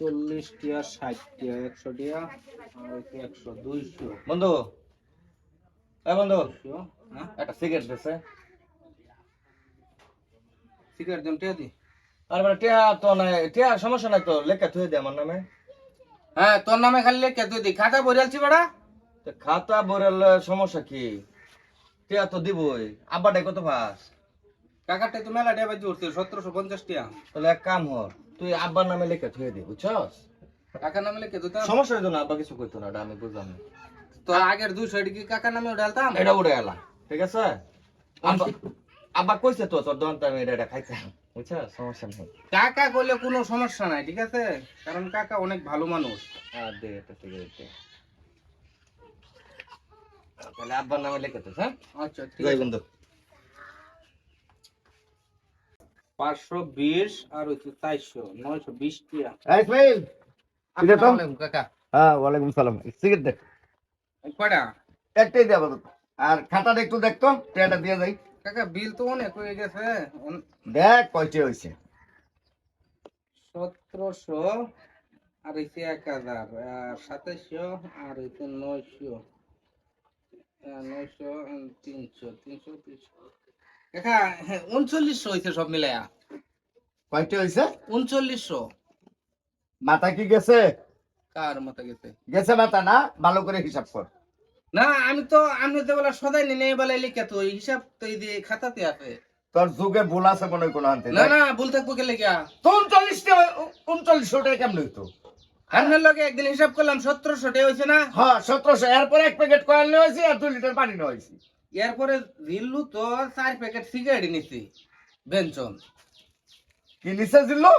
চল্লিশ টিয়া ষাট টিয়া একশো টিয়া আর একশো দুইশো। বন্ধু এ বন্ধু হ্যাঁ? একটা সিগারেট দিছে। সিগারেট দাম টিয়া দি। আর মানে টিয়া তো নাই টিয়া সমস্যা নাই তো লেখা থুয়ে দে আমার নামে। হ্যাঁ তোর নামে খালি লেখা তুই দি। খাতা বরিয়ালছি বেড়া? তো খাতা বরেল সমস্যা কি? টিয়া তো দিবই। আব্বাটাই কত পাস? কাকারটা তো মেলা টিয়া বাজি উঠছে সতেরোশো পঞ্চাশ টিয়া। তাহলে এক কাম হর তুই আব্বার নামে লেখা থুয়ে দে বুঝছস? কাকার নামে লেখা দিতাম। সমস্যা হইতো না আব্বা কিছু কইতো না এটা আমি বুঝলাম না। তো আগের দুইশো এটি কি কাকার নামে উঠালতাম এটা উড়ে এলা ঠিক আছে? আব্বা কইছে তো তোর দন্ত আমি এটা এটা খাইতাম বুঝছস? সমস্যা নেই। কাকা করলে কোনো সমস্যা নাই ঠিক আছে? কারণ কাকা অনেক ভালো মানুষ। আর দে এটা সিগারেট দে। তাহলে আব্বার নামে লেখা তো হ্যাঁ? আচ্ছা ঠিক আছে। বন্ধু। পাঁচশো বিশ আর হচ্ছে চারশো নয়শো বিশ টিয়া। কাকা। হ্যাঁ ওয়ালাইকুম সালাম। সিগারেট দেখ কয়টা? একটাই দে আর খাতাটা একটু দেখতো টেয়াটা দিয়ে যাই। কাকা বিল তো অনেক হয়ে গেছে। দেখ কয়টি হয়েছে। সতেরোশো আর এক হাজার আর সাতাইশো আর হচ্ছে নয়শো। আহ, নয়শো তিনশো তিনশো তিনশো। কাকা উনচল্লিশশো হয়েছে সব মিলাইয়া। কয়টি হয়েছে উনচল্লিশশো। মাথা কি গেছে? কার মতো গেছে? গেছে মাথা না? ভালো করে হিসাব কর। না আমি তো আমি তো বলা সদাই নিয়ে বলে লিখে তো হিসাব তো এই যে খাতাতে আছে। তোর যুগে ভুল আছে মনে কোনো আনতে না না ভুল থাকব কে লেখা? তো উনচল্লিশটা উনচল্লিশশো টাকা কেমন হইতো? আপনার লগে একদিন হিসাব করলাম সতেরোশো টাকা হয়েছে না? হ্যাঁ সতেরোশো। এরপরে এক প্যাকেট কয়েল নিয়ে হয়েছে আর দুই লিটার পানি নিয়ে হয়েছে। এরপরে জিল্লু তো চার প্যাকেট সিগারেট নিছি বেঞ্চন কি নিচে দিল্লু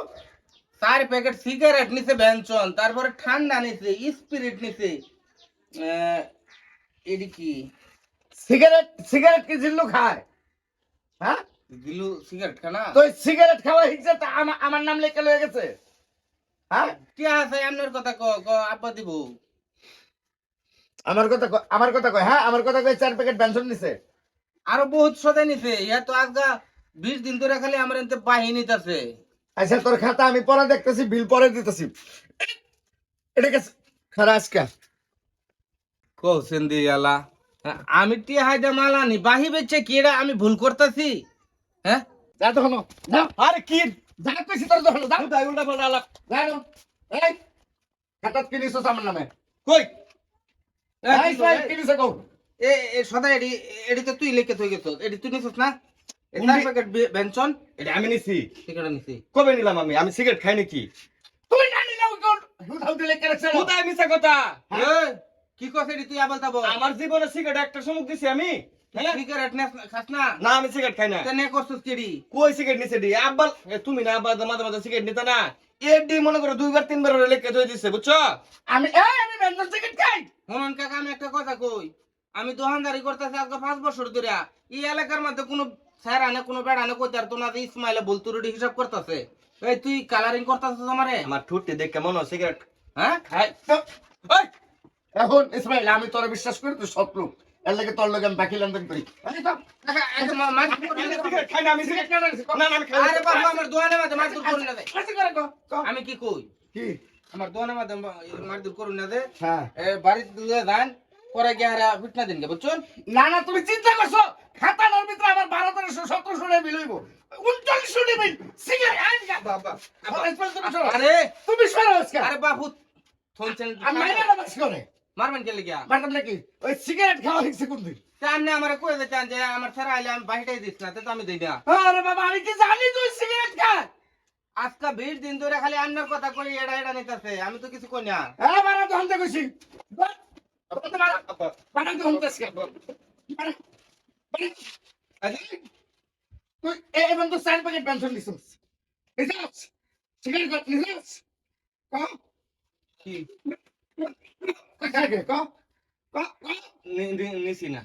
চার প্যাকেট সিগারেট নিছে বেঞ্চন তারপরে ঠান্ডা নিছে স্পিরিট নিছে। এডি কি? সিগারেট সিগারেট কি জিল্লু খায়? হ্যাঁ? জিল্লু সিগারেট খানা তো সিগারেট খাওয়া হিসেবে তা আমার নাম লেখা লয়ে গেছে। হ্যাঁ? কি আছে? আপনার কথা ক ক আব্বা দিব। আমার কথা কয়- আমার কথা কয় হ্যাঁ আমার কথা কয় চার প্যাকেট পেনশন নিছে। আরও বহুত সদাই নিছে ইয়া তো আজগা বিশ দিন ধরে খালি আমার এতে বাহিনী আছে আচ্ছা তোর খাতা আমি পরে দেখতেছি বিল পরে দিতেছি। এটা গেছে খারাপ আজকে। কৌসেন দি আলা। আমি টিয়া হাইদা মালানি বাহি বেচে কি এটা আমি ভুল করতেছি? হ্যাঁ? যা তো হলো যা। আরে কি? যা কইছি তোর তো হলো যা। উল্টা পাল্টা আলাপ যা নো। এই খাতা কি নিছস আমার নামে? কই? সদা এডি এডি তো তুই লিখে তুই গেছ এডি তুই নিছিস না? এ কোনটি? চার প্যাকেট বেঞ্চন। এটা আমি নিছি। কবে নিলাম আমি? আমি সিগারেট খাই নাকি? তুই কোন দিলে মিছা কথা? এ, কি এডি তুই আবার তাবো আমার জীবনে সিগারেট একটা সমুখ দিছি আমি। হ্যাঁ? সিগারেট নে খাস না? না আমি সিগারেট খাই না। নে করছিস কেডি? কই সিগারেট নিছে দি আব্বাল তুমি না আব্বা মাঝে মাঝে সিগারেট নিতে না। এডি মনে করো দুইবার তিনবার ওরে লেখকে দিছে বুঝছ? আমি এই আমি বেঞ্জন সিগারেট খাই। হনন কাকা আমি একটা কথা কই। আমি দোকানদারি করতেছি আজকে পাঁচ বছর ধরে। এই এলাকার মধ্যে কোনো স্যার আনে কোনো বেড়া আনে কইতে আর তো না যে ইসমাইলে বলতু রুটি হিসাব করতেছে। এই তুই কালারিং করতেছিস আমারে? আমার ঠুটটি দেখে মনে হয় সিগারেট হ্যাঁ? খাই এখন ইসমাইল আমি তোরে বিশ্বাস করি তুই শত্রু এর লাগে তোর লগে আমি বাকি লেনদেন করি। করে আমি করে কি কই? কি? আমার দোকানের মধ্যে মা- মারধর করুন না দে। হ্যাঁ। বাড়িতে যান পরে গিয়ে আর ফিটনা দিন গে বুঝছেন? না না তুমি চিন্তা করছ? খাতাটার ভিতরে আমার বারো তেরোশো সতেরোশো টাকা বিল হইব। উনচল্লিশশো তুমি সরো। আরে তুমি সরো আজকে। আরে বাবু থনছেন আমি মাইনে না করে। মারবেন কে লিগা? ম্যাডাম নাকি? ওই সিগারেট খাওয়া হয়েছে কোন দিন? আপনি আমারে কই দিতেন যে আমার ছাড়া আইলে আমি বাহিটাই দিস না তো আমি দিই না। আরে বাবা আমি কি জানি তুই সিগারেট খাস আজকা বিশ দিন ধরে খালি আন্নার কথা কই এড়া এড়া নিতেছে আমি তো কিছু কই না। হ্যাঁ বারা তো হামতে কইছি। বারা তো বারা তুই এবং তো চার প্যাকেট পেনশন দিছিস। সিগারেট নিছিস? ক? কি কথা কে ক ক ক নি- নি- নিছি না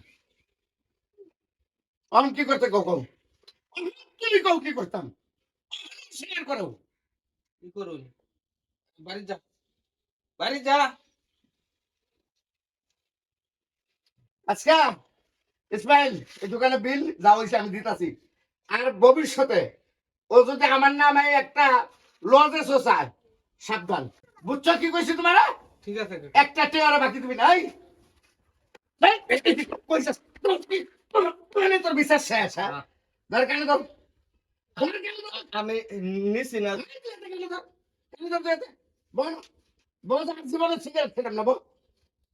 আমি কি করতে কও কও তুমি কও কি করতাম শেয়ার করো কি করুন বাড়ি যা বাড়ি যা আজকে ইসমাইল এই দোকানে বিল যা হয়েছে আমি দিতাছি আর ভবিষ্যতে ও যদি আমার নামে একটা চায় সাবধান বুঝছ কি কইছি তোমারা ঠিক আছে। কাকা। একটা টেয়ারা বাকি তুমি নাই। তোর- বিশ্বাস শেষ হ্যাঁ? আমি নিছি না। জীবনে সিগারেট খেতাম না বল।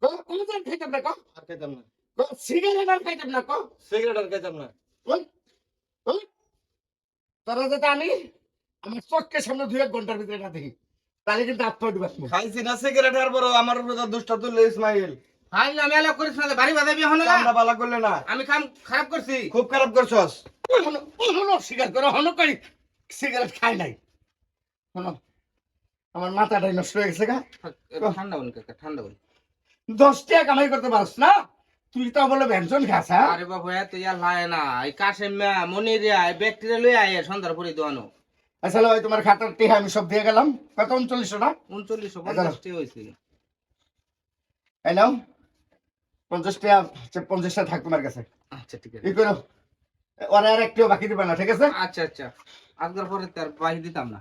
কোনদিন খাইতাম না কো আর খাইতাম না। সিগারেট আর খাইতাম না কো সিগারেট আর খাইতাম না। তোরা যাতে আমি আমার চোখের সামনে দুই এক ঘণ্টার ভিতরে না দেখি। তাহলে কিন্তু আত্মহত্যা খাইছি না সিগারেট আর বড় আমার উপরে দুষ্ট তুললে ইসমাইল। ভাই আমি আলাপ করিস না বাড়ি বাজাবি এখন কামটা বালা করলে না। আমি কাম খারাপ করছি। খুব খারাপ করছস। হলো স্বীকার করো হলো করি। সিগারেট খাই নাই। শোনো আমার মাথাটাই নষ্ট হয়ে গেছে গা। ঠান্ডা বল কাকা ঠান্ডা বল। দশ টাকা কামাই করতে পারস না? তুই তো বলে ব্যঞ্জন খাস হ্যাঁ? আরে বাবু এত ইয়া লায় না। এই কাশেম মনিরিয়া ব্যাকটেরিয়া লই আয় সন্ধ্যার পরে দোয়ানো। আসলে ওই তোমার খাতার টেহা আমি সব দিয়ে গেলাম। কত? উনচল্লিশশো না? উনচল্লিশশো এগারো। পঞ্চাশটি হয়েছে। এই নাও। পঞ্চাশ পঞ্চাশটা থাক তোমার কাছে। আচ্ছা ঠিক আছে। ই করো। ওরা আর একটিও বাকি দিবে না ঠিক আছে? আচ্ছা আচ্ছা। আজকের পরে তার বাহি দিতাম না।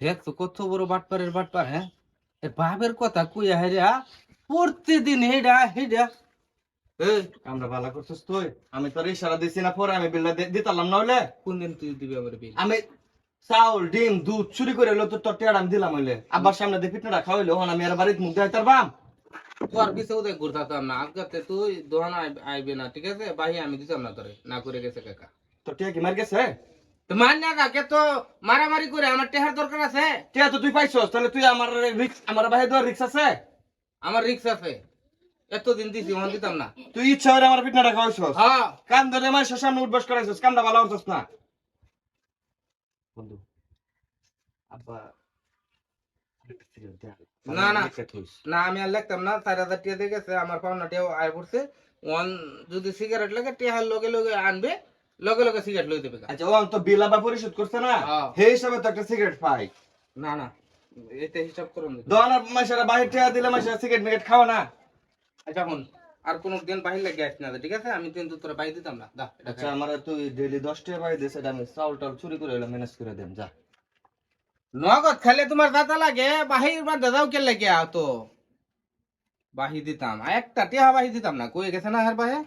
দেখছ কত বড় বাটপারের বাটপার হ্যাঁ? বাপের কথা কুইয়া হেরা প্রতিদিন হেডা হেডা এই কামটা বালা করছস তুই। আমি তোর ইশারা দিছি না পরে আমি বিল্লা দিতাম না হলে? কোন দিন তুই দিবি আমার বিল? আমি চাউল ডিম দুধ চুরি করে তো তোর টেয়ার আমি দিলাম হইলে। আব্বার সামনে দিয়ে পিঠটা রাখা হইল আমি আর বাড়িতে মুখ দেখাইতার বাম। তোর পিছে উদয় ঘুরতাম না আজকে তুই দোহান আইবে না ঠিক আছে? বাহি আমি দিতাম না তোরে না করে গেছে কাকা। তোর টিয়া কি মার গেছে? তো মান না কাকে তো মারামারি করে আমার টেহার দরকার আছে। টিয়া তো তুই পাইছস তাহলে তুই আমার রিক্স আমার বাইরে দেওয়ার রিক্স আছে? আমার রিক্স আছে। এতদিন দিছি ওখান দিতাম না। তুই ইচ্ছা করে আমার পিঠটা রাখা হইছস হ্যাঁ। কান ধরে আমার সামনে উঠবস করাইছস কামটা ভালো করছস না। বন্ধু। আব্বা না, না। না আমি আর লিখতাম না। চার হাজার টিয়া দিয়ে গেছে আমার পাওনা আয় পড়ছে ওয়ান যদি সিগারেট লাগে টিয়ার লগে লগে আনবে লগে লগে সিগারেট লই দেবে আচ্ছা ও তো বিল আবার পরিশোধ করছে না? হ্যাঁ। সেই হিসাবে তো একটা সিগারেট পাই। না না এটা হিসাব করুন। দোকানের মাসেরা বাহির টিয়া দিলে মাসেরা সিগারেট মিগারেট খাওয়া না? আচ্ছা আর কোনো দিন বাহির লাগে আসি না ঠিক আছে? আমি কিন্তু তোরা বাই দিতাম না। দা এটা আচ্ছা আমার তুই ডেলি দশ টাকা বাই দিস এটা আমি চাউল টাউল চুরি করে এলাম ম্যানেজ করে দেন যা। নগদ খালে তোমার দাদা লাগে বাহির বা দাদাও কে লাগে তো। বাহি দিতাম একটা টিয়া বাহি দিতাম না কই গেছে না হার বাহে?